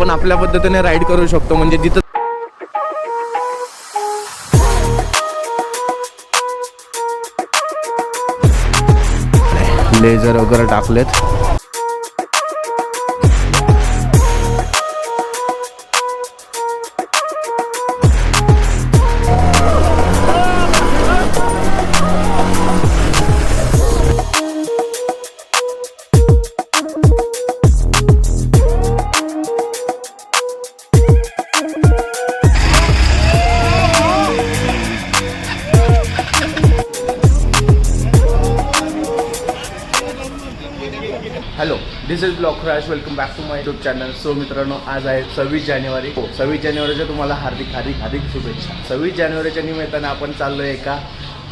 आपण आपल्या पद्धतीने राईड करू शकतो. म्हणजे जिथं लेझर वगैरे टाकलेत. This is block crash welcome back to my YouTube channel so मित्रांनो आज आहे सव्वीस जानेवारी. हो सव्वीस जानेवारीच्या तुम्हाला हार्दिक हार्दिक हार्दिक शुभेच्छा. सव्वीस जानेवारीच्या निमित्तानं आपण चाललो आहे एका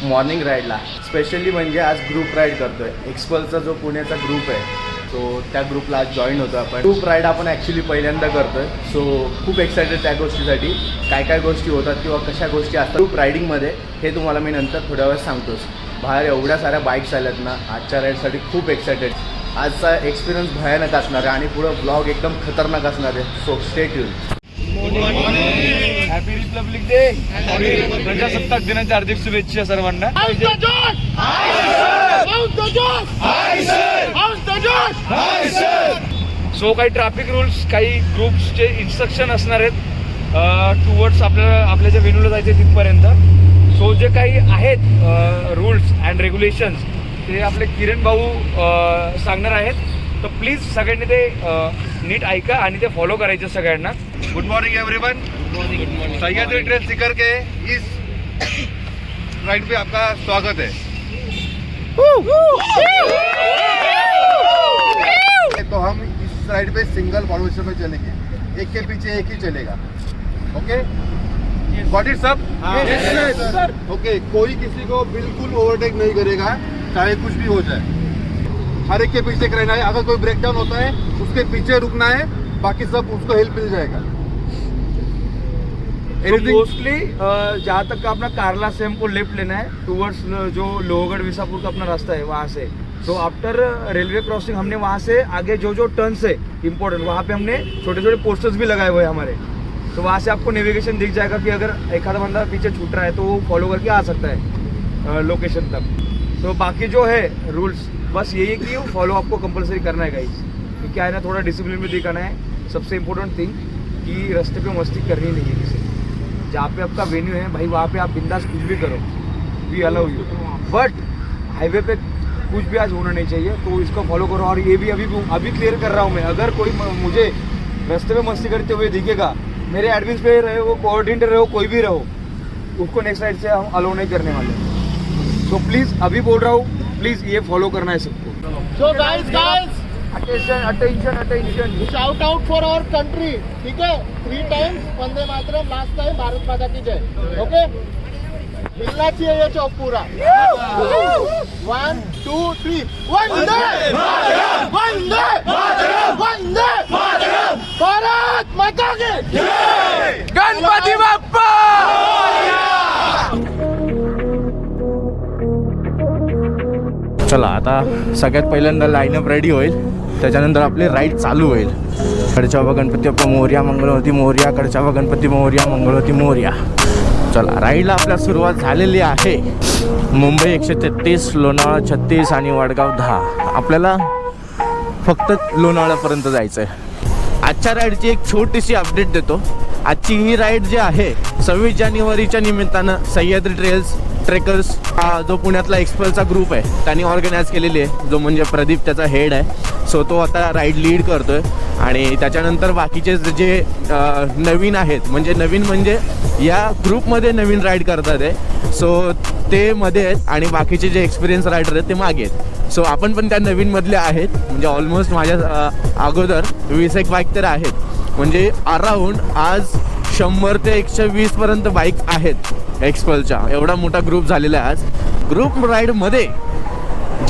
मॉर्निंग राईडला स्पेशली म्हणजे आज ग्रुप राईड करतोय. एक्सपलचा जो पुण्याचा ग्रुप आहे सो त्या ग्रुपला आज जॉईन होतो आपण. ग्रुप राईड आपण ॲक्च्युली पहिल्यांदा करतोय. सो खूप एक्सायटेड त्या गोष्टीसाठी. काय काय गोष्टी होतात किंवा कशा गोष्टी असतात ग्रुप रायडिंगमध्ये हे तुम्हाला मी नंतर थोड्या वेळ सांगतोच. बाहेर एवढ्या साऱ्या बाईक्स आल्यात ना आजच्या राईडसाठी खूप एक्सायटेड आजचा एक्सपिरियन्स भयानक असणार आहे आणि पुढं ब्लॉग एकदम खतरनाक असणार आहे. So state happy republic day प्रजासत्ताक दिनाच्या हार्दिक शुभेच्छा सर्वांना. सो काही ट्रॅफिक रूल्स काही ग्रुप्सचे इन्स्ट्रक्शन असणार आहेत टुवर्ड्स आपल्याला आपल्या ज्या वेन्यूला जायचे तिथपर्यंत. सो जे काही आहेत रूल्स अँड रेग्युलेशन्स ते आपले किरण भाऊ सांगणार आहेत. तर प्लीज सगळ्यांनी ते नीट ऐका आणि ते फॉलो करायचे सगळ्यांना. Good morning everyone Sahyadri train seeker के इस राइड पे आपका स्वागत है. तो हम इस राइड पे सिंगल फॉर्मेशन में चलेंगे. एक के पीछे एक ही चलेगा. ओके गॉट इट सब ओके कोई किसी को बिल्कुल ओवरटेक नहीं करेगा. चाहे कुछ भी हो जाए। हर एक के पीछे रहना है। अगर कोई ब्रेक डाउन होता है उसके पीछे रुकना है बाकी सब उसको हेल्प मिल जाएगा। मोस्टली जहाँ तक का अपना कारला से हमको लेफ़्ट लेना है टूवर्ड्स जो लोहगढ़ विसापुर का अपना रास्ता है वहाँ से। तो आफ्टर रेलवे क्रॉसिंग हमने वहाँ से आगे जो जो टर्न्स है इम्पोर्टेंट वहाँ पे हमने छोटे छोटे पोस्टर्स भी लगाए हुए हैं हमारे। तो वहाँ से आपको नेविगेशन दिख जाएगा कि अगर एक आधा बंदा पीछे छूट रहा है तो वो फॉलो करके आ सकता है लोकेशन तक। तो बाकी जो है रूल्स बस यही है कि वो फॉलो आपको कंपलसरी करना है गाइस क्योंकि क्या है ना थोड़ा डिसिप्लिन भी दिखाना है. सबसे इम्पोर्टेंट थिंग कि रास्ते पे मस्ती करनी नहीं है किसी जहाँ पे आपका वेन्यू है, भाई, वहाँ पे आप बिंदास कुछ भी करो. We allow you but highway पे कुछ भी आज होना नहीं चाहिए तो इसको फॉलो करो. और ये भी अभी अभी क्लियर कर रहा हूँ मैं. अगर कोई मुझे रास्ते में मस्ती करते हुए दिखेगा, मेरे एडमिन पे रहे हो कोऑर्डिनेटर रहो कोई भी रहो, उसको नेक्स्ट साइड से हम अलाउ नहीं करने वाले. तो प्लीज़ अभी बोल रहा हूँ प्लीज़ ये फॉलो करना है सबको So guys, guys, attention attention attention shout out for our country. ठीक है? Three times Vande Mataram, last time Bharat Mata की जय. Okay? हिलना चाहिए ये चौक पूरा. One, two, three. Vande Vande Vande Bharat Mata की गणपती चला आता सगळ्यात पहिल्यांदा लाईनअप रेडी होईल. त्याच्यानंतर आपली राईड चालू होईल. कडच्या गणपती बाप्पा मोर्या मंगळवती मोर्या कडच्या गणपती मोर्या मंगळवती मोर्या. चला राईडला आपल्या सुरुवात झालेली आहे. मुंबई एकशे तेहतीस लोणावळा छत्तीस आणि वडगाव दहा. आपल्याला फक्त लोणावळ्यापर्यंत जायचं आहे आजच्या राईडची एक छोटीशी अपडेट देतो. आजची ही राईड जी आहे सव्वीस जानेवारीच्या निमित्तानं सह्याद्री ट्रेल्स ट्रेकर्स हा जो पुण्यातला एक्सपर्टचा ग्रुप आहे त्यांनी ऑर्गनाईज केलेली आहे. जो म्हणजे प्रदीप त्याचा हेड आहे. सो तो आता राईड लीड करतोय. आणि त्याच्यानंतर बाकीचे जे नवीन आहेत म्हणजे नवीन म्हणजे या ग्रुपमध्ये नवीन राईड करतात आहे सो ते मध्ये आहेत आणि बाकीचे जे एक्सपिरियन्स रायडर आहेत ते मागे आहेत. सो आपण पण त्या नवीनमधले आहेत. म्हणजे ऑलमोस्ट माझ्या अगोदर वीस एक बाईक तर आहेत. म्हणजे अराऊंड आज शंभर ते एकशे वीसपर्यंत बाईक आहेत. एक्सपलच्या एवढा मोठा ग्रुप झालेला आहे आज. ग्रुप राईडमध्ये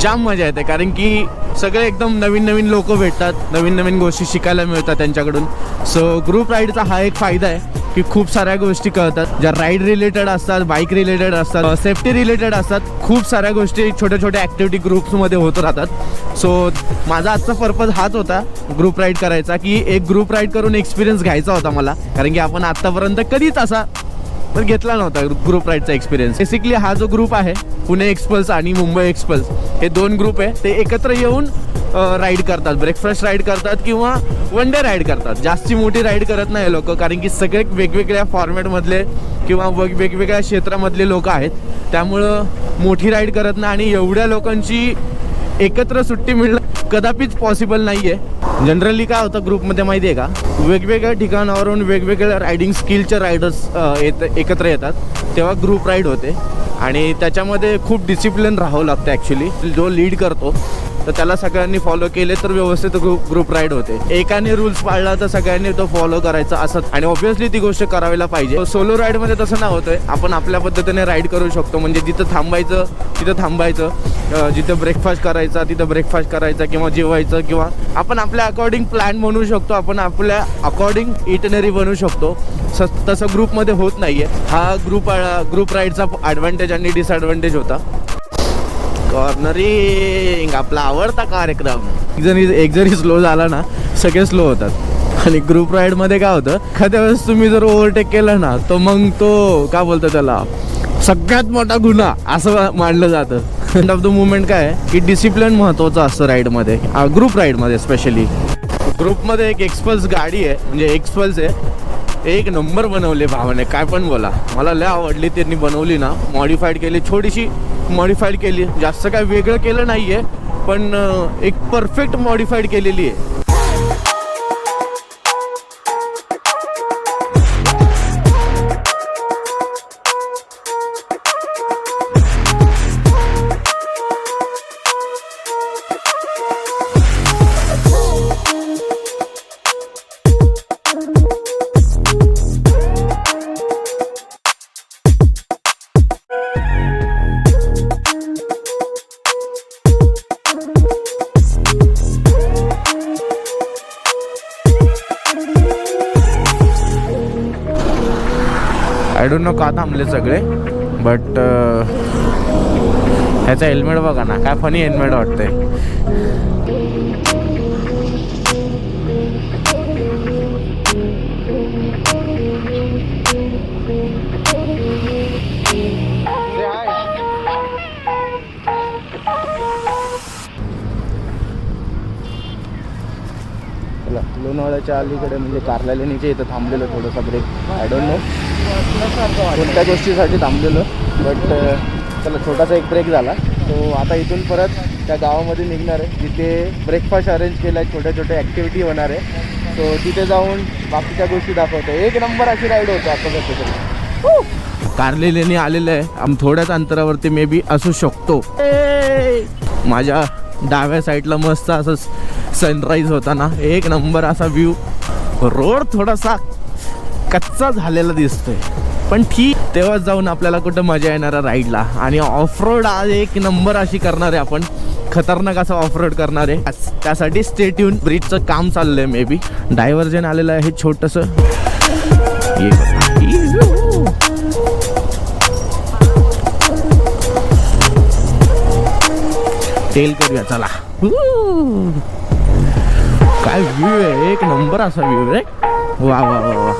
जाम मजा येते. कारण की सगळे एकदम नवीन नवीन लोक भेटतात. नवीन नवीन गोष्टी शिकायला मिळतात त्यांच्याकडून. सो ग्रुप राईडचा हा एक फायदा आहे. की खूप साऱ्या गोष्टी कळतात. ज्या राईड रिलेटेड असतात बाईक रिलेटेड असतात सेफ्टी रिलेटेड असतात खूप साऱ्या गोष्टी छोट्या छोट्या ॲक्टिव्हिटी ग्रुप्समध्ये होत राहतात. सो माझा आजचा पर्पज हाच होता ग्रुप राईड करायचा की एक ग्रुप राईड करून एक्सपिरियन्स घ्यायचा होता मला. कारण की आपण आत्तापर्यंत कधीच असा पण घेतला नव्हता ग्रुप राईडचा एक्सपिरियन्स बेसिकली हा जो ग्रुप आहे पुणे एक्सपल्स आणि मुंबई एक्सपल्स हे दोन ग्रुप आहे. ते एकत्र येऊन राईड करतात. ब्रेकफास्ट राईड करतात किंवा वन डे राईड करतात. जास्ती मोठी राईड करत नाही लोक कारण की सगळे वेगवेगळ्या फॉर्मॅटमधले किंवा वेगवेगळ्या क्षेत्रामधले लोक आहेत. त्यामुळं मोठी राईड करत नाही आणि एवढ्या लोकांची एकत्र सुट्टी मिळणं कदापिच पॉसिबल नाही आहे जनरली काय होतं ग्रुपमध्ये माहिती आहे का? वेगवेगळ्या ठिकाणावरून वेगवेगळ्या रायडिंग स्किलचे रायडर्स येत एकत्र येतात. तेव्हा ग्रुप राईड होते. आणि त्याच्यामध्ये खूप डिसिप्लिन राहावं लागतं ॲक्च्युली जो लीड करतो तर त्याला सगळ्यांनी फॉलो केले तर व्यवस्थित ग्रुप ग्रुप राईड होते. एकाने रूल्स पाळला तर सगळ्यांनी तो फॉलो करायचा असत आणि ऑब्व्हियसली ती गोष्ट करायला पाहिजे. सोलो राईडमध्ये तसं ना होतंय. आपण आपल्या पद्धतीने राईड करू शकतो. म्हणजे जिथं थांबायचं तिथं थांबायचं. जिथं ब्रेकफास्ट करायचा तिथं ब्रेकफास्ट करायचा किंवा जेवायचं किंवा आपण आपल्या अकॉर्डिंग प्लॅन बनवू शकतो. आपण आपल्या अकॉर्डिंग इटनरी बनवू शकतो. स तसं ग्रुपमध्ये होत नाही आहे हा ग्रुप ग्रुप राईडचा ॲडव्हान्टेज आणि डिसॲडव्हान्टेज होता. कॉर्नरिंग आपला आवडता कार्यक्रम. एक जरी एक जरी स्लो झाला ना सगळे स्लो होतात. आणि ग्रुप राईडमध्ये काय होतं एखाद्या वेळेस तुम्ही जर ओव्हरटेक केलं ना तर मग तो काय बोलतो त्याला सगळ्यात मोठा गुन्हा असं मानलं जातं. एंड ऑफ द मुवमेंट काय आहे की डिसिप्लिन महत्त्वाचं असतं राईडमध्ये ग्रुप राईडमध्ये स्पेशली ग्रुपमध्ये एक एक्सपल्स गाडी आहे म्हणजे एक्सपल्स आहे एक नंबर बनवले भावाने काय पण बोला. मला लय आवडली त्यांनी बनवली ना मॉडिफाईड केली थोडीशी मॉडिफाईड केली जास्त काय वेगळं केलं नाही आहे पण एक परफेक्ट मॉडिफाईड केलेली आहे. नो का थांबले सगळे. बट uh, ह्याचा हेल्मेट बघा ना काय फनी हेल्मेट वाटतंय. चला लोणावळ्याच्या अलीकडे म्हणजे कार्यालयाच्या इथं थांबलेलं थोडंसं ब्रेक आय डोंट नो कोणत्या गोष्टीसाठी थांबलेलं बट चला छोटासा एक ब्रेक झाला. तो आता इथून परत त्या गावामध्ये निघणार आहे. जिथे ब्रेकफास्ट अरेंज केला आहे छोट्या छोट्या ॲक्टिव्हिटी होणार आहे. सो तिथे जाऊन बाकीच्या गोष्टी दाखवतो एक नंबर अशी राईड होतो आता तरी कार्लेलेने आलेलं आहे. आम थोड्याच अंतरावरती मे बी असू शकतो. माझ्या डाव्या साईडला मस्त असं सनराईज होता ना एक नंबर असा व्ह्यू रोड थोडासा कच्चा झालेला दिसतोय. पण ठीक तेव्हा जाऊन आपल्याला कुठं मजा येणार आहे राईडला आणि ऑफ रोड आज एक नंबर अशी करणार आहे आपण. खतरनाक असं ऑफ रोड करणार आहे. त्यासाठी स्टेट येऊन ब्रिजचं काम चाललंय मे बी डायव्हर्जन आलेलं आहे छोटंसं. हे टेल करूया चला. काय व्ह्यू आहे? एक नंबर असा व्ह्यू रे. वा वा वा वा.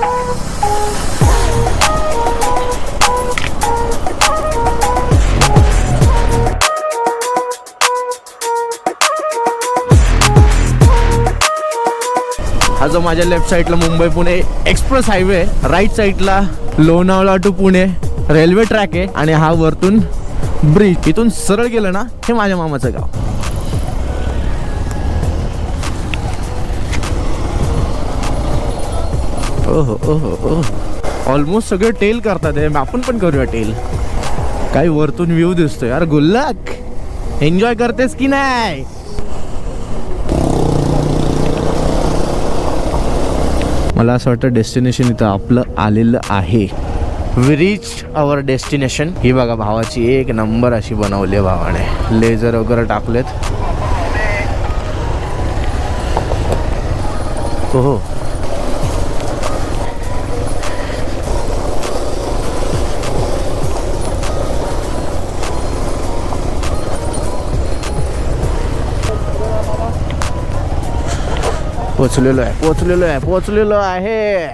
हा जो माझ्या लेफ्ट साईडला Mumbai Pune express highway right साईडला Lonavala to Pune railway track आहे. आणि हा वरतून ब्रिज इथून सरळ गेलं ना हे माझ्या मामाचं गाव. ओहो ओहो ओहो. ऑलमोस्ट सगळे टेल करतात हे. आपण पण करूया टेल काही वरतून व्ह्यू दिसतो यार गुल्लक! एन्जॉय करतेस की नाही? मला असं वाटतं डेस्टिनेशन इथं आपलं आलेलं आहे. वी रीच अवर डेस्टिनेशन ही बघा भावाची एक नंबर अशी बनवली आहे भावाने. लेझर वगैरे टाकलेत. हो पोचलेलो आहे. पोचलेलो आहे. पोचलेलो आहे.